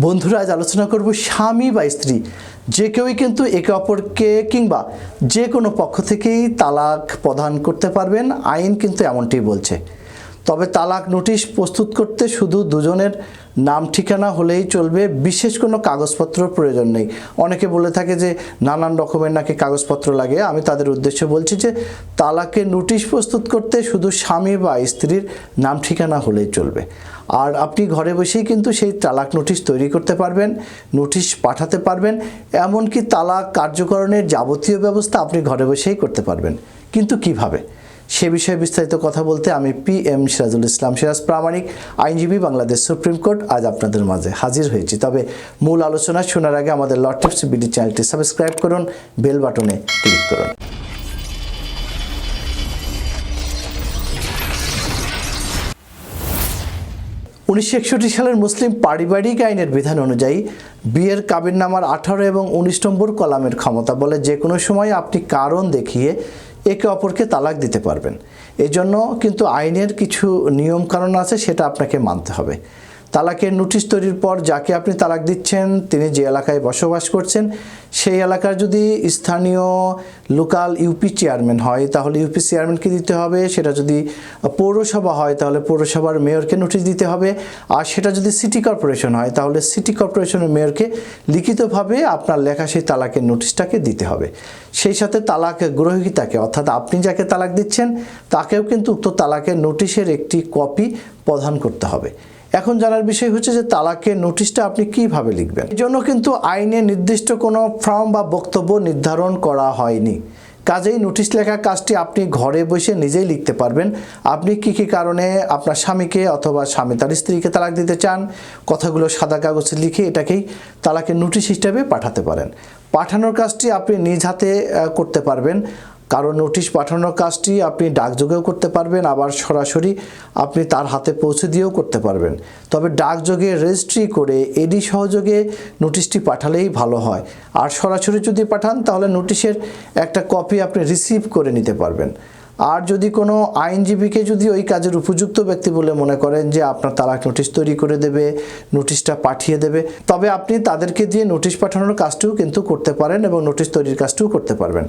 বন্ধুরা, আজ আলোচনা করব স্বামী বা স্ত্রী। যে কেউই কিন্তু একে অপরকে কিংবা যে কোনো পক্ষ থেকেই তালাক প্রদান করতে পারবেন। আইন কিন্তু এমনটি বলছে। তবে তালাক নোটিশ প্রস্তুত করতে শুধু দুজনের নাম ঠিকানা হলেই চলবে, বিশেষ কোনো কাগজপত্র প্রয়োজন নেই। অনেকে বলে থাকে যে নানান রকমের নাকি কাগজপত্র লাগে। আমি তাদের উদ্দেশ্যে বলছি যে তালাকের নোটিশ প্রস্তুত করতে শুধু স্বামী বা স্ত্রীর নাম ঠিকানা হলেই চলবে। আর আপনি ঘরে বসেই কিন্তু সেই তালাক নোটিশ তৈরি করতে পারবেন, নোটিশ পাঠাতে পারবেন, এমনকি তালাক কার্যকরণের যাবতীয় ব্যবস্থা আপনি ঘরে বসেই করতে পারবেন। কিন্তু কীভাবে? সে বিষয়ে বিস্তারিত কথা বলতে আমি পি এম সিরাজুল ইসলাম সিরাজ প্রামাণিক, আইনজীবী, বাংলাদেশ সুপ্রিম কোর্ট আজ আপনাদের মাঝে হাজির হয়েছি। তবে মূল আলোচনা শোনার আগে আমাদের লট টিপস বিডি চ্যানেলটি সাবস্ক্রাইব করুন, বেল বাটনে ক্লিক করুন। উনিশশো একষট্টি সালের মুসলিম পারিবারিক আইনের বিধান অনুযায়ী বিয়ের কাবির নামার আঠারো এবং উনিশ নম্বর কলামের ক্ষমতা বলে যে কোনো সময় আপনি কারণ দেখিয়ে একে অপরকে তালাক দিতে পারবেন। এজন্য কিন্তু আইনের কিছু নিয়মকানুন আছে, সেটা আপনাকে মানতে হবে। তালাকের নোটিশ তৈরির পর যাকে আপনি তালাক দিচ্ছেন, তিনি যে এলাকায় বসবাস করছেন, সেই এলাকার যদি স্থানীয় লোকাল ইউপি চেয়ারম্যান হয়, তাহলে ইউপি চেয়ারম্যানকে দিতে হবে। সেটা যদি পৌরসভা হয়, তাহলে পৌরসভার মেয়রকে নোটিশ দিতে হবে। আর সেটা যদি সিটি কর্পোরেশন হয়, তাহলে সিটি কর্পোরেশনের মেয়রকে লিখিতভাবে আপনার লেখা সেই তালাকের নোটিশটাকে দিতে হবে। সেই সাথে তালাক গ্রহীতাকে, অর্থাৎ আপনি যাকে তালাক দিচ্ছেন, তাকেও কিন্তু উক্ত তালাকের নোটিশের একটি কপি প্রদান করতে হবে। এখন জানার বিষয় হচ্ছে যে তালাকের নোটিশটা আপনি কীভাবে লিখবেন? এই জন্য কিন্তু আইনে নির্দিষ্ট কোনো ফর্ম বা বক্তব্য নির্ধারণ করা হয়নি। কাজেই নোটিশ লেখা কাজটি আপনি ঘরে বসে নিজেই লিখতে পারবেন। আপনি কি কি কারণে আপনার স্বামীকে অথবা স্বামী তার স্ত্রীকে তালাক দিতে চান? কথাগুলো সাদা কাগজে লিখে এটাকেই তালাকের নোটিশ হিসেবে পাঠাতে পারেন। পাঠানোর কাজটি আপনি নিজ হাতে করতে পারবেন। কারণ নোটিশ পাঠানোর কাজটি আপনি ডাকযোগেও করতে পারবেন, আবার সরাসরি আপনি তার হাতে পৌঁছে দিয়েও করতে পারবেন। তবে ডাকযোগে রেজিস্ট্রি করে এডি সহযোগে নোটিশটি পাঠালেই ভালো হয়। আর সরাসরি যদি পাঠান, তাহলে নোটিশের একটা কপি আপনি রিসিভ করে নিতে পারবেন। আর যদি কোনো আইনজীবীকে যদি ওই কাজের উপযুক্ত ব্যক্তি বলে মনে করেন যে আপনার তালাক নোটিশ তৈরি করে দেবে, নোটিশটা পাঠিয়ে দেবে, তবে আপনি তাদেরকে দিয়ে নোটিশ পাঠানোর কাজটিও কিন্তু করতে পারেন এবং নোটিশ তৈরির কাজটিও করতে পারবেন।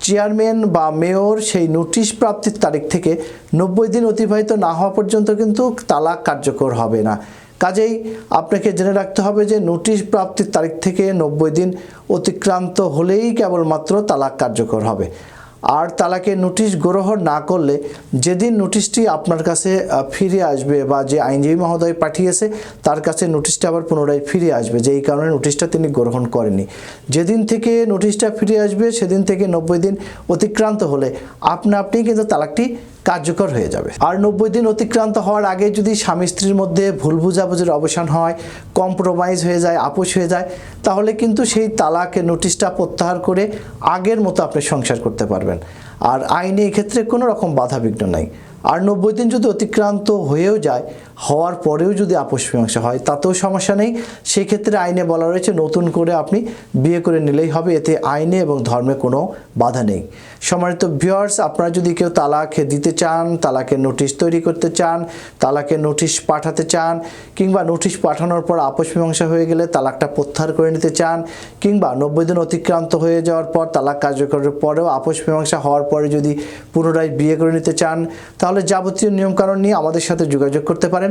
চেয়ারম্যান বা মেয়র সেই নোটিশ প্রাপ্তির তারিখ থেকে নব্বই দিন অতিবাহিত না হওয়া পর্যন্ত কিন্তু তালাক কার্যকর হবে না। কাজেই আপনাকে জেনে রাখতে হবে যে নোটিশ প্রাপ্তির তারিখ থেকে নব্বই দিন অতিক্রান্ত হলেই কেবলমাত্র তালাক কার্যকর হবে। আর তালাকের নোটিশ গ্রহণ না করলে যেদিন নোটিশটি আপনার কাছে ফিরে আসবে বা যে আইনজীবী মহোদয় পাঠিয়েছে, তার কাছে নোটিশটা আবার পুনরায় ফিরে আসবে। যে এই কারণে নোটিশটা তিনি গ্রহণ করেনি যেদিন থেকে নোটিশটা ফিরে আসবে, সেদিন থেকে নব্বই দিন অতিক্রান্ত হলে আপনা আপনি কিন্তু তালাকটি কার্যকর হয়ে যাবে। আর নব্বই দিন অতিক্রান্ত হওয়ার আগে যদি স্বামী স্ত্রীর মধ্যে ভুল বুঝাবুঝির অবসান হয় কম্প্রোমাইজ হয়ে যায়, আপোষ হয়ে যায়, তাহলে কিন্তু সেই তালাকে নোটিশটা প্রত্যাহার করে আগের মতো আপনি সংসার করতে পারবেন। আর আইনে এক্ষেত্রে কোনো রকম বাধা বিঘ্ন নাই। আর নব্বই দিন যদি অতিক্রান্ত হয়েও যায় হওয়ার পরেও যদি আপোষ মীমাংসা হয়, তাতেও সমস্যা নেই। সেক্ষেত্রে আইনে বলা রয়েছে, নতুন করে আপনি বিয়ে করে নিলেই হবে, এতে আইনে এবং ধর্মে কোনো বাধা নেই। সম্মানিত ভিউয়ার্স আপনারা যদি কেউ তালাক দিতে চান, তালাকের নোটিশ তৈরি করতে চান, তালাকের নোটিশ পাঠাতে চান, কিংবা নোটিশ পাঠানোর পর আপোষ মীমাংসা হয়ে গেলে তালাকটা প্রত্যাহার করে নিতে চান, কিংবা নব্বই দিন অতিক্রান্ত হয়ে যাওয়ার পর তালাক কার্যকরের পরেও আপোষ মীমাংসা হওয়ার পরে যদি পুনরায় বিয়ে করে নিতে চান, তাহলে যাবতীয় নিয়মকানুন নিয়ে আমাদের সাথে যোগাযোগ করতে পারেন।